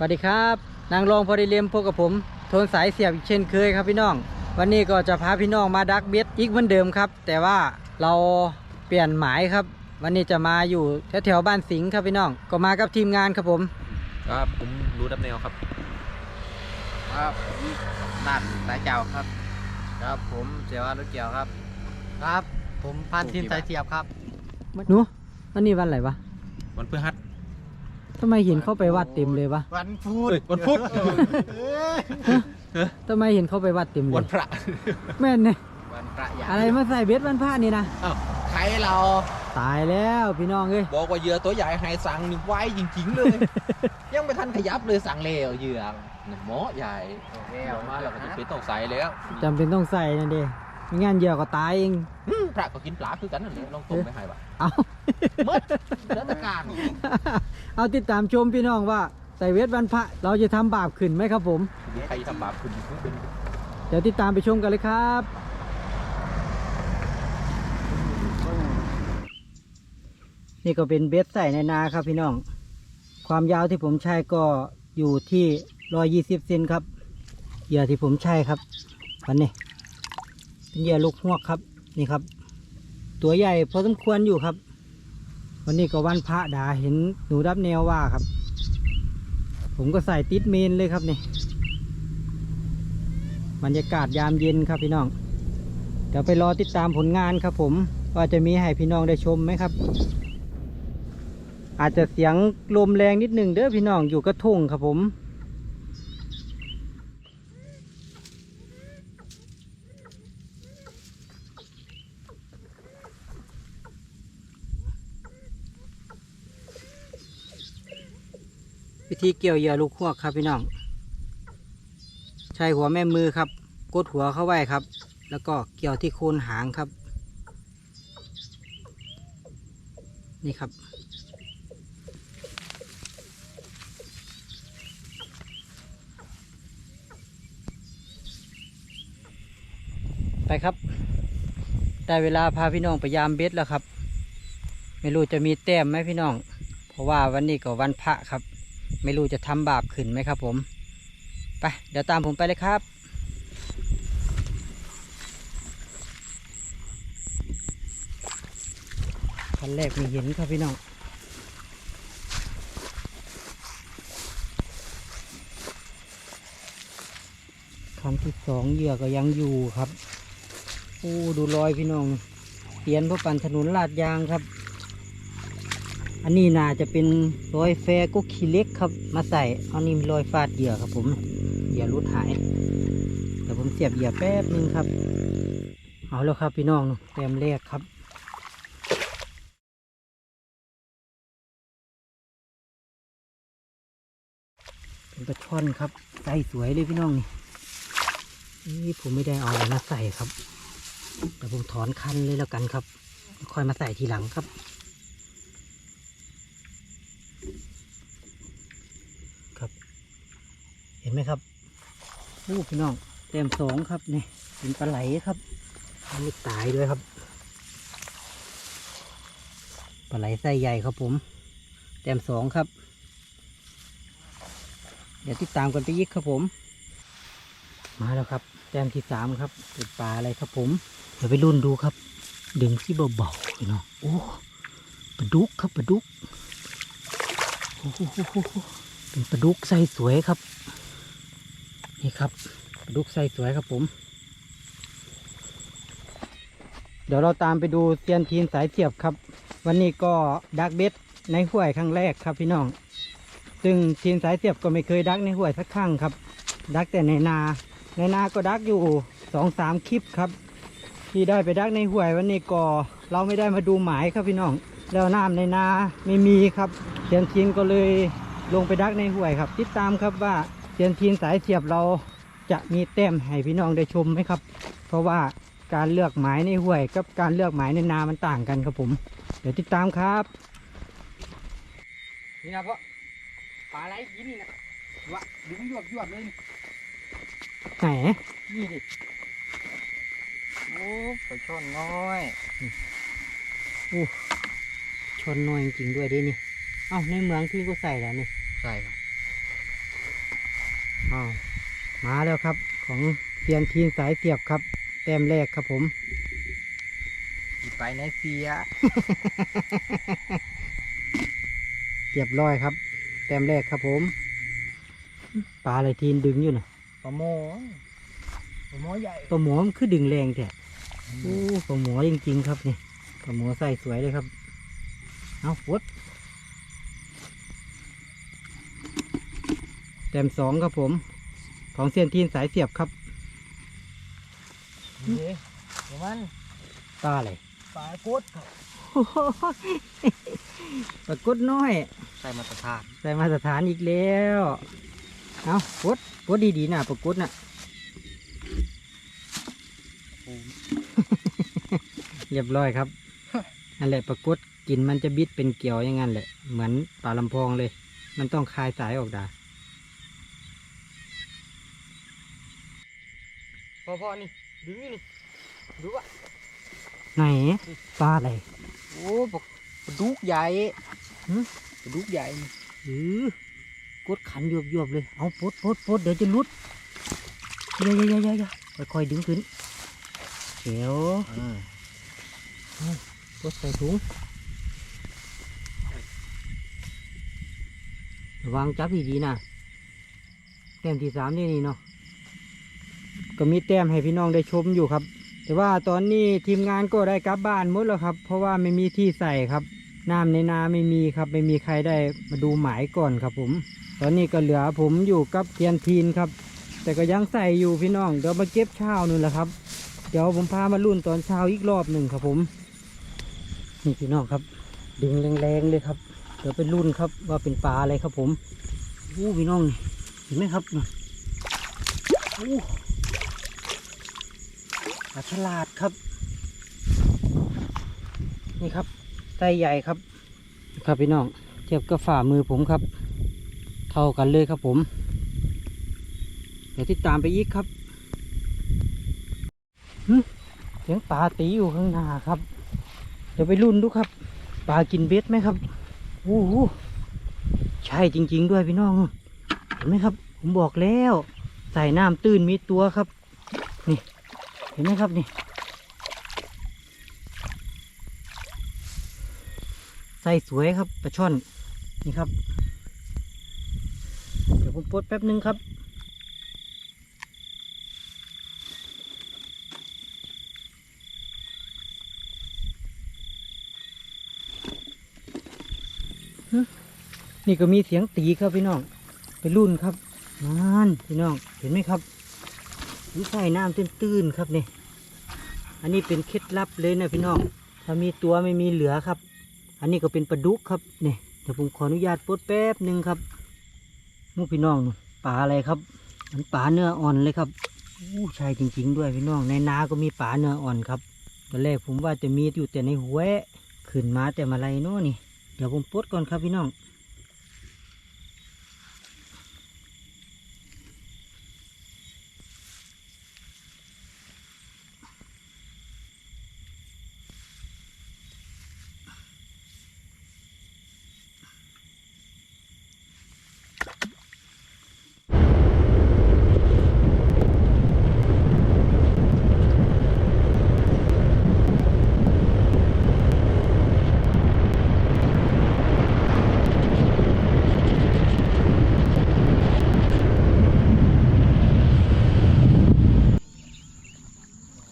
สวัสดีครับ นางรองพอดีเลียมพบกับผม โทนสายเสียบอีกเช่นเคยครับพี่น้อง วันนี้ก็จะพาพี่น้องมาดักเบ็ดอีกเหมือนเดิมครับ แต่ว่าเราเปลี่ยนหมายครับ วันนี้จะมาอยู่แถวๆบ้านสิงห์ครับพี่น้อง ก็มากับทีมงานครับผม ครับผมรู้ดับแนวครับ ครับนัดสายเจ้าครับ ครับผมเสียว่ารถเกี่ยวครับ ครับ ผมพันทีมสายเสียบครับหนูวันนี้วันอะไรวะวันพฤหัส ทำไมเห็นเข้าไปวัดเต็มเลยวะวันพุธเอ้ยวันพุธทำไมเห็นเข้าไปวัดเต็มเลวันยพระแม่นเนี่ยวันประหยัดอะไรมาใส่เบ็ดวันพระนี่นะอ้าวใครเราตายแล้วพี่น้องเอ้ยบอกว่าเหยื่อตัวใหญ่ไฮสั่งนี่ไวจริงๆเลย ยังไม่ทันขยับเลยสั่งแล้วเหยื่อหนึ่งหมอใหญ่แล้เดี๋ยววมาเราก็จะเป็นต้องใส่แล้วจำเป็นต้องใส่นั่นเด้ ไม่งั้นเหยื่อก็ตายเองอืมพระก็กินปลาคือกันนั่นแหละลองต้มไปให้ปะเอาเมื่อเดือดการเอาติดตามชมพี่น้องว่าใส่เวทวันพระเราจะทำบาปขึ้นไหมครับผมใครทำบาปคุณคุณเดี๋ยวติดตามไปชมกันเลยครับนี่ก็เป็นเบสใส่ในนาครับพี่น้อง ความยาวที่ผมใช้ก็อยู่ที่ร้อยยี่สิบเซนครับ เหยื่อที่ผมใช้ครับ วันนี้ เหยื่อลูกหวกครับ นี่ครับ ตัวใหญ่พอสมควรอยู่ครับ วันนี้ก็วันพระดาเห็นหนูรับแนวว่าครับ ผมก็ใส่ติดเมนเลยครับนี่บรรยากาศยามเย็นครับพี่น้องเดี๋ยวไปรอติดตามผลงานครับ ผมว่าจะมีให้พี่น้องได้ชมไหมครับ อาจจะเสียงลมแรงนิดหนึ่งเด้อพี่น้องอยู่กระทุ่งครับผม ธีเกี่ยวเหยื่อลูกหวกครับพี่น้องใช้หัวแม่มือครับกดหัวเข้าไว้ครับ แล้วก็เกี่ยวที่โคนหางครับ นี่ครับ ไปครับได้เวลาพาพี่น้องไปยามเบ็ดแล้วครับ ไม่รู้จะมีแต้มไหมพี่น้อง เพราะว่าวันนี้ก็วันพระครับ ไม่รู้จะทำบาปขึ้นไหมครับผม ไป เดี๋ยวตามผมไปเลยครับ คันแรกมีเห็นครับพี่น้องคันที่สองเหยื่อก็ยังอยู่ครับ โอ้ ดูรอยพี่น้องเตียนเพราะปันถนนลาดยางครับ อันนี้น่าจะเป็นรอยแฟก็ขี้เล็กครับ มาใส่อันนี้มีรอยฟาดเหยื่อครับผมเหยื่อรุดหายเดี๋ยวผมเสียบเหยื่อแป๊บนึงครับ เอาแล้วครับพี่น้องเต็มแรกครับเป็นปลาช่อนครับใส่สวยเลยพี่น้องนี่นี่ผมไม่ได้เอาอะไรมาใส่ครับแต่ผมถอนคันเลยแล้วกันครับ ค่อยมาใส่ทีหลังครับ ห็นไหมครับโอ้พี่น้องเต็มสองครับนี่เป็นปลาไหลครับไม่ตายด้วยครับปลาไหลไส้ใหญ่ครับผม เต็มสองครับ เดี๋ยวติดตามกันไปยิกครับผม มาแล้วครับ แต้มที่สามครับเป็นปลาอะไรครับผม เดี๋ยวไปรุ่นดูครับ ดึงที่เบาๆพี่น้องโอ้ปลาดุกครับปลาดุกโอ้โหเป็นปลาดุกไส้สวยครับ นี่ครับลาดุกไส้สวยครับผม เดี๋ยวเราตามไปดูเซียนทีนสายเสียบครับ วันนี้ก็ดักเบ็ดในห้วยครั้งแรกครับพี่น้อง ซึ่งทีนสายเสียบก็ไม่เคยดักในห้วยสักครั้งครับ ดักแต่ในนา ในนาก็ดักอยู่สองสามคลิปครับ ที่ได้ไปดักในห้วยวันนี้ก็เราไม่ได้มาดูหมายครับพี่น้อง แล้วน้ำในนาไม่มีครับเซียนทีนก็เลยลงไปดักในห้วยครับ ติดตามครับว่า เซียนทีนสายเสียบเราจะมีแต้มให้พี่น้องได้ชมไหมครับ เพราะว่าการเลือกหมายในห้วยกับการเลือกหมายในนามันต่างกันครับผม เดี๋ยวติดตามครับ นี่นะเพราะปลาไหลกินนี่นะวะดึงยวบยวบเลยไหนนี่ดิโอ้ปลาช่อนน้อยชนหน่อยจริงๆด้วยดินี่ เอ้าในเมืองที่ก็ใส่แล้วนี่ใช่ครับ อ้าวมาแล้วครับ ของเซียนทีนสายเสียบครับ แต้มแรกครับผมไปในเสีย เรียบร้อยครับ แต้มแรกครับผม ปลาอะไรทีนดึงอยู่นะปลาโมปลาโมใหญ่ปลาหมอมันคือดึงแรงแท้โอ้ปลาหมอจริงๆครับนี่ปลาหมอใส่สวยเลยครับ เอาฟด แต้มสองครับผม ของเซียนทีนสายเสียบครับนี่เดี๋ยวมันปลาอะไรปลากดครับปลากดน้อย ใส่มาตรฐาน ใส่มาตรฐานอีกแล้ว เอาปดปดดีๆนะปลากดน่ะเรียบร้อยครับนั่นแหละปลากดกินมันจะบิดเป็นเกลียวอย่างนั้นแหละ เหมือนปลาลำพองเลย มันต้องคลายสายออกดา พอพอนี่ดึงนี่นี่ดูว่าไหนปลาอะไรโอ้ปลาปลาดุกใหญ่หึปลาดุกใหญ่หรือกดขันยวบยวบๆเลยเอาปดปดปดเดี๋ยวจะหลุดเยอะๆๆๆค่อยๆดึงขึ้นเขียวอืมปดใส่ถุงระวังจับดีๆนะแต้มที่สามนี่นี่เนาะ ก็มีแต้มให้พี่น้องได้ชมอยู่ครับ แต่ว่าตอนนี้ทีมงานก็ได้กลับบ้านหมดแล้วครับ เพราะว่าไม่มีที่ใส่ครับน้ำในนาไม่มีครับ ไม่มีใครได้มาดูหมายก่อนครับผม ตอนนี้ก็เหลือผมอยู่กับเทียนทีนครับ แต่ก็ยังใส่อยู่พี่น้องเดี๋ยวมาเก็บเช้านู่นแหละครับ เดี๋ยวผมพามาลุ่นตอนเช้าอีกรอบหนึ่งครับผมนี่พี่น้องครับ ดึงแรงๆเลยครับเดี๋ยวไปรุ่นครับว่าเป็นปลาอะไรครับผมอู้พี่น้องเห็นไหมครับน่ะอู้าฉลาดครับ นี่ครับไส้ใหญ่ครับ ครับพี่น้องเทียบกับฝ่ามือผมครับ เท่ากันเลยครับผม เดี๋ยวติดตามไปอีกครับหึเสียงปลาตีอยู่ข้างหน้าครับ เดี๋ยวไปรุ่นดูครับปลากินเบ็ดไหมครับโอ้โหใช่จริง ๆ ด้วยพี่น้องเห็นไหมครับ ผมบอกแล้ว ใส่น้ำตื้นมีตัวครับ ห็นไหมครับนี่ใสสวยครับปลาช่อนนี่ครับ เดี๋ยวผมปลดแป๊บนึงครับนี่ก็มีเสียงตีครับพี่น้อง ไปรุ่นครับนั่นพี่น้องเห็นไหมครับ ผมใส่น้ำตื้นๆครับนี่อันนี้เป็นเคล็ดลับเลยนะพี่น้องถ้ามีตัวไม่มีเหลือครับ อันนี้ก็เป็นปลาดุกครับนี่เดี๋ยวผมขออนุญาตปลดแป๊บหนึ่งครับมูพี่น้องนู่นปลาอะไรครับ มันปลาเนื้ออ่อนเลยครับอู้ใช่จริง ๆ ด้วยพี่น้องในนาก็มีปลาเนื้ออ่อนครับตอนแรกผมว่าจะมีอยู่แต่ในหัวขึ้นมาแต่มาไรเนาะนี่ เดี๋ยวผมปลดก่อนครับพี่น้อง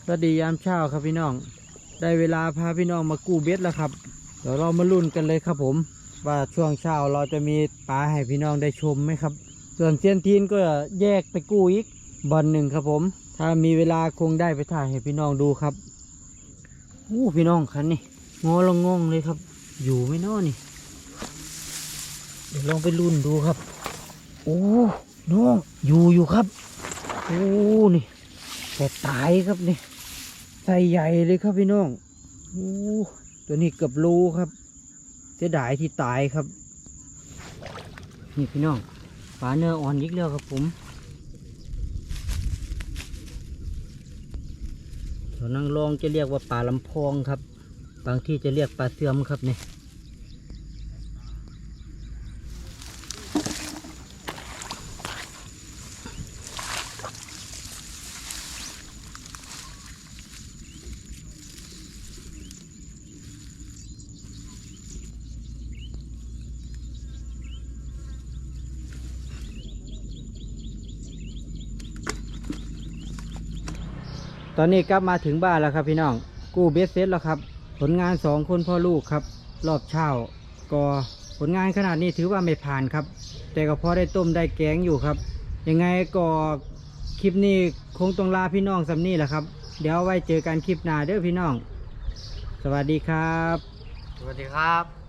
สวัสดียามเช้าครับพี่น้อง ได้เวลาพาพี่น้องมากู้เบ็ดแล้วครับ เดี๋ยวเรามาลุ้นกันเลยครับผม ว่าช่วงเช้าเราจะมีปลาให้พี่น้องได้ชมไหมครับ ส่วนเซียนทีนก็แยกไปกู้อีกบอลหนึ่งครับผม ถ้ามีเวลาคงได้ไปถ่ายให้พี่น้องดูครับอู้พี่น้องคันนี่งอลงงงเลยครับ อยู่ไม่นอนี่เดี๋ยวลองไปลุ้นดูครับ โอ้น้องอยู่อยู่ครับ โอ้นี่แต่ตายครับนี่ ใส่ใหญ่เลยครับพี่น้องโอ้ตัวนี้เกือบโลครับ เสียดายที่ตายครับ นี่พี่น้องปลาเนื้ออ่อนยิกเล้วครับผมแถวนั่งลองจะเรียกว่าปลาลำพองครับ บางที่จะเรียกปลาเสื่อมครับนี่ ตอนนี้กลับมาถึงบ้านแล้วครับพี่น้อง กู้เบสเซ็ตแล้วครับ ผลงานสองคนพ่อลูกครับ รอบเช้าก็ผลงานขนาดนี้ถือว่าไม่ผ่านครับ แต่ก็พอได้ต้มได้แกงอยู่ครับ ยังไงก็คลิปนี้คงต้องลาพี่น้องสำนี่แหละครับ เดี๋ยวไว้เจอกันคลิปหน้าเด้อพี่น้อง สวัสดีครับ สวัสดีครับ